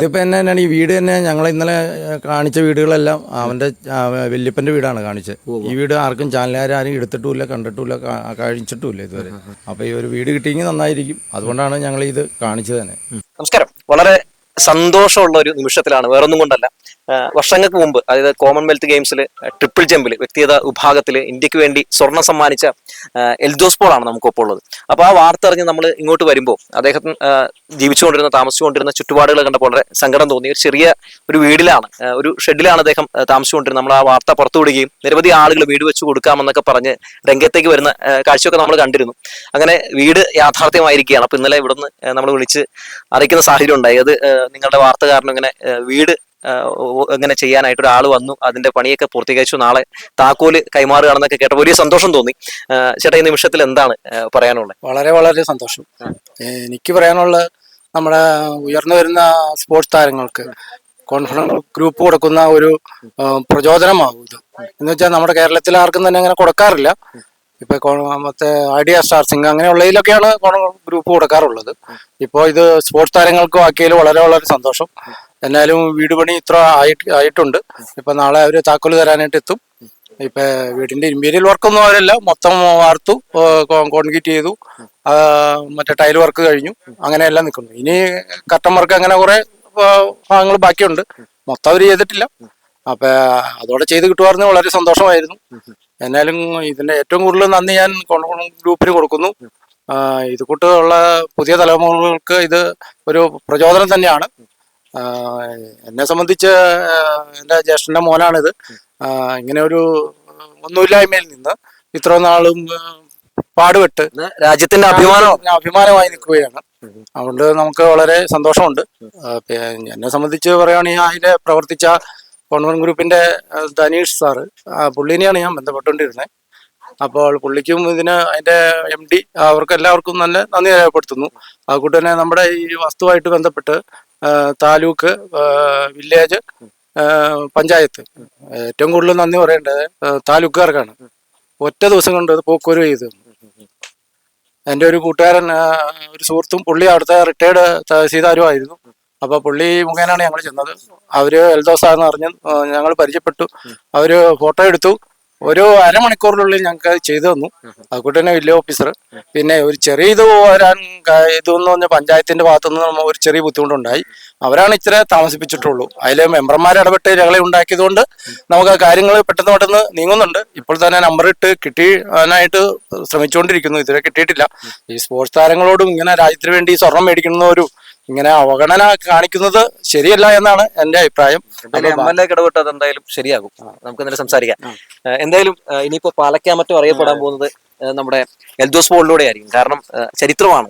ഇതിപ്പോ എന്നെ തന്നെയാണ്. ഈ വീട് തന്നെ ഞങ്ങൾ ഇന്നലെ കാണിച്ച വീടുകളെല്ലാം അവന്റെ വല്യപ്പന്റെ വീടാണ് കാണിച്ചത്. ഈ വീട് ആർക്കും ചാനലുകാരും എടുത്തിട്ടുമില്ല കണ്ടിട്ടുമില്ല കാ- കഴിച്ചിട്ടുമില്ല ഇതുവരെ. അപ്പൊ ഈ ഒരു വീട് കിട്ടിയെങ്കിൽ നന്നായിരിക്കും. അതുകൊണ്ടാണ് ഞങ്ങൾ ഇത് കാണിച്ചത് തന്നെ. നമസ്കാരം. വളരെ സന്തോഷമുള്ള ഒരു നിമിഷത്തിലാണ്. വേറൊന്നും കൊണ്ടല്ല. വർഷങ്ങൾക്ക് മുമ്പ് അതായത് കോമൺവെൽത്ത് ഗെയിംസിൽ ട്രിപ്പിൾ ജമ്പിൽ വ്യക്തിഗത വിഭാഗത്തിൽ ഇന്ത്യയ്ക്ക് വേണ്ടി സ്വർണം സമ്മാനിച്ച എൽദോസ് പോളാണ് നമുക്കൊപ്പം ഉള്ളത്. അപ്പോൾ ആ വാർത്ത അറിഞ്ഞ് നമ്മൾ ഇങ്ങോട്ട് വരുമ്പോൾ അദ്ദേഹം ജീവിച്ചുകൊണ്ടിരുന്ന താമസിച്ചുകൊണ്ടിരുന്ന ചുറ്റുപാടുകൾ കണ്ടപ്പോൾ വളരെ സങ്കടം തോന്നി. ഒരു ചെറിയ ഒരു വീടിലാണ് ഒരു ഷെഡിലാണ് അദ്ദേഹം താമസിച്ചുകൊണ്ടിരുന്നത്. നമ്മൾ ആ വാർത്ത പുറത്തു വിടുകയും നിരവധി ആളുകൾ വീട് വെച്ച് കൊടുക്കാമെന്നൊക്കെ പറഞ്ഞ് രംഗത്തേക്ക് വരുന്ന കാഴ്ചയൊക്കെ നമ്മൾ കണ്ടിരുന്നു. അങ്ങനെ വീട് യാഥാർത്ഥ്യമായിരിക്കുകയാണ്. അപ്പോൾ ഇന്നലെ ഇവിടുന്ന് നമ്മൾ വിളിച്ച് അറിയിക്കുന്ന സാഹചര്യം ഉണ്ടായി. അത് നിങ്ങളുടെ വാർത്ത കാരണം ഇങ്ങനെ വീട് ഇങ്ങനെ ചെയ്യാനായിട്ട് ഒരാൾ വന്നു. അതിന്റെ പണിയൊക്കെ പൂർത്തീകരിച്ചു. നാളെ താക്കോൽ കൈമാറുകയാണെന്നൊക്കെ കേട്ടപ്പോൾ വലിയ സന്തോഷം തോന്നി. ചേട്ടാ ഈ നിമിഷത്തിൽ എന്താണ് പറയാനുള്ളത്? വളരെ വളരെ സന്തോഷം. എനിക്ക് പറയാനുള്ള നമ്മുടെ ഉയർന്നു വരുന്ന സ്പോർട്സ് താരങ്ങൾക്ക് കോൺഫിഡൻസ് ഗ്രൂപ്പ് കൊടുക്കുന്ന ഒരു പ്രചോദനമാകും ഇത്. എന്ന് വെച്ചാൽ നമ്മുടെ കേരളത്തിൽ ആർക്കും തന്നെ അങ്ങനെ കൊടുക്കാറില്ല. ഇപ്പൊ മറ്റേ ഐഡിയ സ്റ്റാർ സിംഗ് അങ്ങനെയുള്ളതിലൊക്കെയാണ് ഗ്രൂപ്പ് കൊടുക്കാറുള്ളത്. ഇപ്പോൾ ഇത് സ്പോർട്സ് താരങ്ങൾക്കും ആക്കിയതിൽ വളരെ വളരെ സന്തോഷം. എന്നാലും വീട് പണി ഇത്ര ആയിട്ട് ആയിട്ടുണ്ട്. ഇപ്പൊ നാളെ അവർ താക്കോൽ തരാനായിട്ട് എത്തും. ഇപ്പൊ വീടിന്റെ ഇന്റീരിയൽ വർക്കൊന്നും അവരല്ല. മൊത്തം വാർത്തു കോൺക്രീറ്റ് ചെയ്തു മറ്റേ ടൈൽ വർക്ക് കഴിഞ്ഞു. അങ്ങനെയെല്ലാം നിൽക്കുന്നു ഇനി കട്ടൻ വർക്ക് അങ്ങനെ കുറെ ഭാഗങ്ങൾ ബാക്കിയുണ്ട്. മൊത്തം അവർ ചെയ്തിട്ടില്ല. അപ്പൊ അതോടെ ചെയ്ത് കിട്ടുമായിരുന്നു വളരെ സന്തോഷമായിരുന്നു. എന്നാലും ഇതിന്റെ ഏറ്റവും കൂടുതൽ നന്ദി ഞാൻ ഗ്രൂപ്പിന് കൊടുക്കുന്നു. ഇത് കൂട്ടുള്ള പുതിയ തലമുറകൾക്ക് ഇത് ഒരു പ്രചോദനം തന്നെയാണ്. എന്നെ സംബന്ധിച്ച് എന്റെ ജ്യേഷ്ഠന്റെ മോനാണിത്. ഇങ്ങനെ ഒരു ഒന്നുമില്ലായ്മയിൽ നിന്ന് ഇത്ര നാളും പാടുപെട്ട് രാജ്യത്തിന്റെ അഭിമാനം. അഭിമാനമായി നിൽക്കുകയാണ്. അതുകൊണ്ട് നമുക്ക് വളരെ സന്തോഷമുണ്ട്. എന്നെ സംബന്ധിച്ച് പറയുകയാണെങ്കിൽ അതിലെ പ്രവർത്തിച്ച കോൺവെന്റ് ഗ്രൂപ്പിന്റെ ധനീഷ് സാറ്. പുള്ളിനെയാണ് ഞാൻ ബന്ധപ്പെട്ടുകൊണ്ടിരുന്നത്. അപ്പോൾ പുള്ളിക്കും ഇതിന് അതിന്റെ എം ഡി അവർക്ക് എല്ലാവർക്കും നല്ല നന്ദി രേഖപ്പെടുത്തുന്നു. അതുകൊണ്ട് തന്നെ നമ്മുടെ ഈ വസ്തുവായിട്ട് ബന്ധപ്പെട്ട് താലൂക്ക് വില്ലേജ് പഞ്ചായത്ത്. ഏറ്റവും കൂടുതൽ നന്ദി പറയേണ്ടത് താലൂക്കുകാർക്കാണ്. ഒറ്റ ദിവസം കൊണ്ട് പോക്കൂര് ചെയ്തു. എന്റെ ഒരു കൂട്ടുകാരൻ ഒരു സുഹൃത്തും പുള്ളി അവിടുത്തെ റിട്ടയർഡ് തഹസീൽദാരും ആയിരുന്നു അപ്പൊ പുള്ളി മുഖേനയാണ് ഞങ്ങൾ ചെന്നത്. അവർ എൽദോസാന്ന് അറിഞ്ഞു ഞങ്ങൾ പരിചയപ്പെട്ടു. അവർ ഫോട്ടോ എടുത്തു. ഒരു അരമണിക്കൂറിനുള്ളിൽ ഞങ്ങൾക്ക് ചെയ്തു തന്നു. അതുകൊണ്ട് തന്നെ വലിയ ഓഫീസർ പിന്നെ ഒരു ചെറിയ ഇത് വരാൻ ഇത് ഇതെന്ന് പറഞ്ഞ പഞ്ചായത്തിന്റെ ഭാഗത്തുനിന്ന് ഒരു ചെറിയ ബുദ്ധിമുട്ടുണ്ടായി. അവരാണ് ഇച്ചിരി താമസിപ്പിച്ചിട്ടുള്ളൂ. അതിൽ മെമ്പർമാർ ഇടപെട്ട് ഞങ്ങളെ ഉണ്ടാക്കിയതുകൊണ്ട് നമുക്ക് ആ കാര്യങ്ങൾ പെട്ടെന്ന് പെട്ടെന്ന് നീങ്ങുന്നുണ്ട്. ഇപ്പോൾ തന്നെ നമ്പർ ഇട്ട് കിട്ടിയാനായിട്ട് ശ്രമിച്ചുകൊണ്ടിരിക്കുന്നു ഇതുവരെ കിട്ടിയിട്ടില്ല. ഈ സ്പോർട്സ് താരങ്ങളോടും ഇങ്ങനെ രാജ്യത്തിന് വേണ്ടി സ്വർണം മേടിക്കുന്നവരും ഇങ്ങനെ അവഗണന കാണിക്കുന്നത് ശരിയല്ല എന്നാണ് എന്റെ അഭിപ്രായം. എന്തായാലും എം എൽ എ കിടപെട്ടത് എന്തായാലും ശരിയാകും. നമുക്ക് എന്തായാലും സംസാരിക്കാം. എന്തായാലും ഇനിയിപ്പോ പാലക്കാമറ്റം അറിയപ്പെടാൻ പോകുന്നത് നമ്മുടെ എൽദോസ് ബോളിലൂടെ ആയിരിക്കും. കാരണം ചരിത്രമാണ്.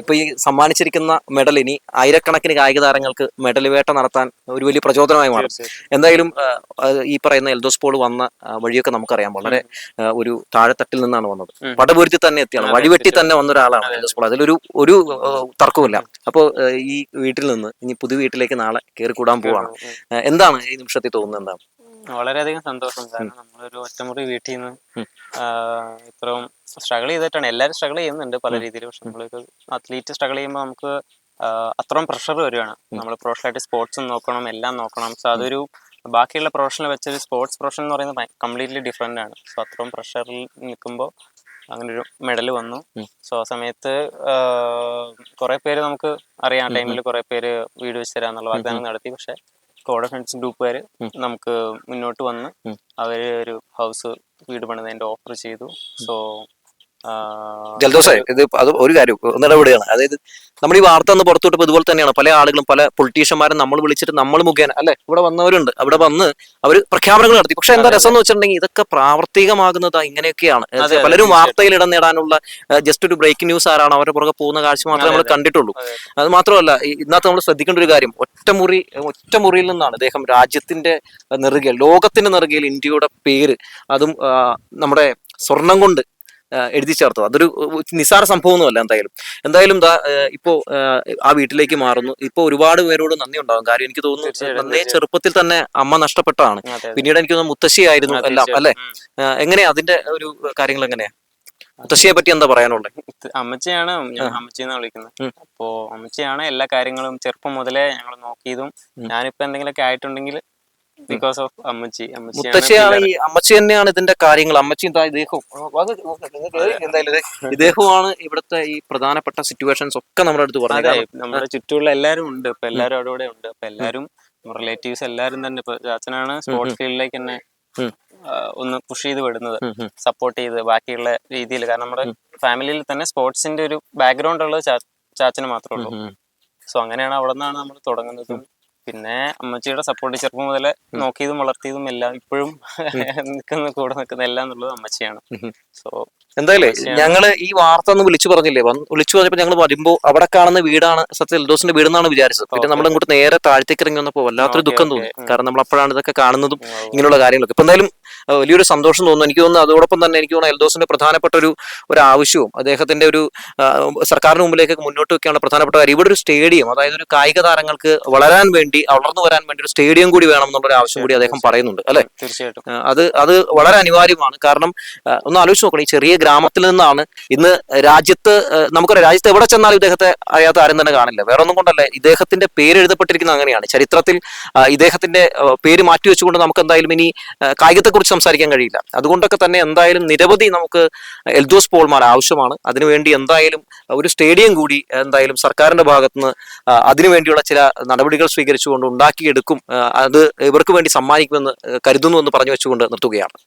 ഇപ്പൊ ഈ സമ്മാനിച്ചിരിക്കുന്ന മെഡൽ ഇനി ആയിരക്കണക്കിന് കായിക താരങ്ങൾക്ക് മെഡൽ വേട്ട നടത്താൻ ഒരു വലിയ പ്രചോദനമായി മാറും. എന്തായാലും ഈ പറയുന്ന എൽദോസ് ബോൾ വന്ന വഴിയൊക്കെ നമുക്കറിയാം. വളരെ ഒരു താഴെത്തട്ടിൽ നിന്നാണ് വന്നത്. പടപൊരുത്തി തന്നെ എത്തിയാണ്. വഴിവെട്ടി തന്നെ വന്ന ഒരാളാണ് എൽദോസ് ബോൾ അതിലൊരു ഒരു തർക്കമില്ല അപ്പോൾ ഈ വീട്ടിൽ നിന്ന് ഇനി പുതു വീട്ടിലേക്ക് നാളെ കയറി കൂടാൻ പോവാണ്. എന്താണ് ഈ നിമിഷത്തിൽ തോന്നുന്നത്? എന്താണ്? വളരെയധികം സന്തോഷം. കാരണം നമ്മളൊരു ഒറ്റമുറി വീട്ടിൽ നിന്ന്. ഇത്രയും സ്ട്രഗിൾ ചെയ്തിട്ടാണ്. എല്ലാവരും സ്ട്രഗിൾ ചെയ്യുന്നുണ്ട് പല രീതിയിൽ പക്ഷെ നമ്മളൊരു അത്ലീറ്റ് സ്ട്രഗിൾ ചെയ്യുമ്പോൾ നമുക്ക് അത്രയും പ്രഷർ വരികയാണ് നമ്മൾ പ്രൊഫഷണലായിട്ട് സ്പോർട്സും നോക്കണം എല്ലാം നോക്കണം. സോ അതൊരു ബാക്കിയുള്ള പ്രൊഫഷണൽ വെച്ചൊരു സ്പോർട്സ് പ്രൊഫഷൻ എന്ന് പറയുന്നത് കംപ്ലീറ്റ്ലി ഡിഫറെന്റ് ആണ്. സോ അത്രയും പ്രഷറിൽ നിൽക്കുമ്പോൾ അങ്ങനെ ഒരു മെഡൽ വന്നു. സോ ആ സമയത്ത് കുറെ പേര് നമുക്ക് അറിയാം. ടൈമിൽ കുറെ പേര് വീട് വെച്ച് തരാന്നുള്ള വാഗ്ദാനം നടത്തി. പക്ഷെ കോഡ് ഫ്രണ്ട്സ് ഗ്രൂപ്പുകാർ നമുക്ക് മുന്നോട്ട് വന്ന്. അവർ ഒരു ഹൗസ് വീട് പണിതതിന്റെ ഓഫർ ചെയ്തു സോ ജലദോഷേ ഇത് അത് ഒരു കാര്യം ഒന്നിടപെടുകയാണ് അതായത് നമ്മൾ ഈ വാർത്ത ഒന്ന് പുറത്തോട്ട് ഇതുപോലെ തന്നെയാണ്. പല ആളുകളും പല പൊളിറ്റീഷ്യന്മാരും നമ്മൾ വിളിച്ചിട്ട് നമ്മൾ മുഖേന അല്ലെ? ഇവിടെ വന്നവരുണ്ട്. അവിടെ വന്ന് അവർ പ്രഖ്യാപനങ്ങൾ നടത്തി. പക്ഷെ എന്താ രസം എന്ന് വെച്ചിട്ടുണ്ടെങ്കിൽ ഇതൊക്കെ പ്രാവർത്തികമാകുന്നത് ഇങ്ങനെയൊക്കെയാണ്. പലരും. വാർത്തയിൽ ഇടം നേടാനുള്ള ജസ്റ്റ് ഒരു ബ്രേക്കിംഗ് ന്യൂസ് ആരാണ് അവരുടെ പുറകെ പോകുന്ന കാഴ്ച മാത്രമേ നമ്മൾ കണ്ടിട്ടുള്ളൂ. അത് മാത്രമല്ല ഇന്നത്തെ നമ്മൾ ശ്രദ്ധിക്കേണ്ട ഒരു കാര്യം ഒറ്റമുറി ഒറ്റമുറിയിൽ നിന്നാണ് അദ്ദേഹം രാജ്യത്തിന്റെ നെറുകയിൽ ലോകത്തിന്റെ നെറുകയിൽ ഇന്ത്യയുടെ പേര് അതും നമ്മുടെ സ്വർണം കൊണ്ട് എഴുതി ചേർത്തു അതൊരു നിസ്സാര സംഭവമൊന്നുമല്ല എന്തായാലും. എന്തായാലും ദാ ഇപ്പോ ആ, വീട്ടിലേക്ക് മാറുന്നു. ഇപ്പോ ഒരുപാട് പേരോട് നന്ദി ഉണ്ടാകും. കാര്യം എനിക്ക് തോന്നുന്നു നന്നേ ചെറുപ്പത്തിൽ തന്നെ അമ്മ നഷ്ടപ്പെട്ടതാണ്. പിന്നീട് എനിക്ക് തോന്നുന്നു മുത്തശ്ശിയായിരുന്നു എല്ലാം. അല്ലെ. എങ്ങനെയാ അതിന്റെ ഒരു കാര്യങ്ങൾ എങ്ങനെയാ? മുത്തശ്ശിയെ പറ്റി എന്താ പറയാനുള്ളത് അമ്മച്ചിയാണ് ഞാൻ അമ്മച്ചിന്ന് വിളിക്കുന്നത്. അപ്പോ അമ്മച്ചിയാണ് എല്ലാ കാര്യങ്ങളും ചെറുപ്പം മുതലേ ഞങ്ങൾ നോക്കിയതും ഞാനിപ്പോ എന്തെങ്കിലുമൊക്കെ ആയിട്ടുണ്ടെങ്കിൽ ബിക്കോസ് ഓഫ് അമ്മച്ചി. മുത്തശ്ശിയാണ്. ഈ അമ്മച്ചി തന്നെയാണ് ഇതിന്റെ കാര്യങ്ങൾ. അമ്മച്ചി എന്താ ഇദ്ദേഹവും എന്തായാലും ഇദ്ദേഹമാണ് ഇവിടുത്തെ ഈ പ്രധാനപ്പെട്ട സിറ്റുവേഷൻസ് ഒക്കെ നമ്മുടെ അടുത്ത് പറഞ്ഞത്. നമ്മുടെ ചുറ്റുമുള്ള എല്ലാരും ഉണ്ട്. ഇപ്പൊ എല്ലാരും അവിടെ ഇവിടെ ഉണ്ട്. അപ്പൊ എല്ലാരും റിലേറ്റീവ്സ് എല്ലാരും തന്നെ ഇപ്പൊ ചാച്ചനാണ് സ്പോർട്സ് ഫീൽഡിലേക്ക് തന്നെ ഒന്ന് പുഷ് ചെയ്ത് വിടുന്നത്. സപ്പോർട്ട് ചെയ്ത് ബാക്കിയുള്ള രീതിയിൽ. കാരണം നമ്മുടെ ഫാമിലിയിൽ തന്നെ സ്പോർട്സിന്റെ ഒരു ബാക്ക്ഗ്രൗണ്ട് ഉള്ളത് ചാച്ചന് മാത്രമേ ഉള്ളൂ. സോ അങ്ങനെയാണ് അവിടെ നിന്നാണ് നമ്മൾ തുടങ്ങുന്നതും. പിന്നെ അമ്മച്ചിയുടെ സപ്പോർട്ട് ചെറുപ്പം മുതലേ നോക്കിയതും വളർത്തിയതും എല്ലാം ഇപ്പോഴും നിൽക്കുന്ന കൂടെ നിൽക്കുന്ന എല്ലാം എന്നുള്ളത് അമ്മച്ചിയാണ്. സോ എന്തായാലേ ഞങ്ങൾ ഈ വാർത്ത ഒന്ന് വിളിച്ചു പറഞ്ഞില്ലേ? വിളിച്ചു പറഞ്ഞപ്പോ ഞങ്ങൾ വരുമ്പോ അവിടെ കാണുന്ന വീടാണ് സത്യം എൽദോസിന്റെ വീടെന്നാണ് വിചാരിച്ചത്. പിന്നെ നമ്മൾ ഇങ്ങോട്ട് നേരെ താഴത്തേക്ക് ഇറങ്ങി വന്നപ്പോ വല്ലാത്തൊരു ദുഃഖം. തോന്നി. കാരണം നമ്മൾ അപ്പോഴാണ് ഇതൊക്കെ കാണുന്നതും ഇങ്ങനെയുള്ള കാര്യങ്ങളൊക്കെ. ഇപ്പൊ എന്തായാലും വലിയൊരു സന്തോഷം തോന്നുന്നു. എനിക്ക് തോന്നുന്നു അതോടൊപ്പം തന്നെ എനിക്ക് തോന്നുന്നു എൽദോസിന്റെ പ്രധാനപ്പെട്ട ഒരു ഒരു ആവശ്യവും അദ്ദേഹത്തിന്റെ ഒരു സർക്കാരിന് മുമ്പിലേക്ക് മുന്നോട്ട് വെക്കാനുള്ള പ്രധാനപ്പെട്ട കാര്യം. ഇവിടെ ഒരു സ്റ്റേഡിയം അതായത് ഒരു കായിക താരങ്ങൾക്ക് വളരാൻ വേണ്ടി വളർന്നു വരാൻ വേണ്ടി ഒരു സ്റ്റേഡിയം കൂടി വേണം എന്നുള്ളൊരു ആവശ്യം കൂടി അദ്ദേഹം പറയുന്നുണ്ട് അല്ലെ? തീർച്ചയായിട്ടും. അത് അത് വളരെ അനിവാര്യമാണ്. കാരണം ഒന്ന് ആലോചിച്ച് നോക്കണം ഈ ചെറിയ ഗ്രാമത്തിൽ നിന്നാണ് ഇന്ന് രാജ്യത്ത് നമുക്കറിയാം രാജ്യത്ത് എവിടെ ചെന്നാലും ഇദ്ദേഹത്തെ അറിയാത്ത ആരും തന്നെ കാണില്ല. വേറെ ഒന്നും കൊണ്ടല്ല ഇദ്ദേഹത്തിന്റെ പേര് എഴുതപ്പെട്ടിരിക്കുന്നത് അങ്ങനെയാണ്. ചരിത്രത്തിൽ ഇദ്ദേഹത്തിന്റെ പേര് മാറ്റി വെച്ചുകൊണ്ട് നമുക്ക് എന്തായാലും ഇനി കായികത്തെക്കുറിച്ച് സംസാരിക്കാൻ കഴിയില്ല. അതുകൊണ്ടൊക്കെ തന്നെ എന്തായാലും നിരവധി നമുക്ക് എൽദോസ് പോൾമാർ ആവശ്യമാണ്. അതിനുവേണ്ടി എന്തായാലും ഒരു സ്റ്റേഡിയം കൂടി എന്തായാലും സർക്കാരിന്റെ ഭാഗത്തുനിന്ന് അതിനുവേണ്ടിയുള്ള ചില നടപടികൾ സ്വീകരിച്ചുകൊണ്ട് ഉണ്ടാക്കിയെടുക്കും അത് ഇവർക്ക് വേണ്ടി സമ്മാനിക്കുമെന്ന് കരുതുന്നു എന്ന് പറഞ്ഞു വെച്ചുകൊണ്ട് നിർത്തുകയാണ്.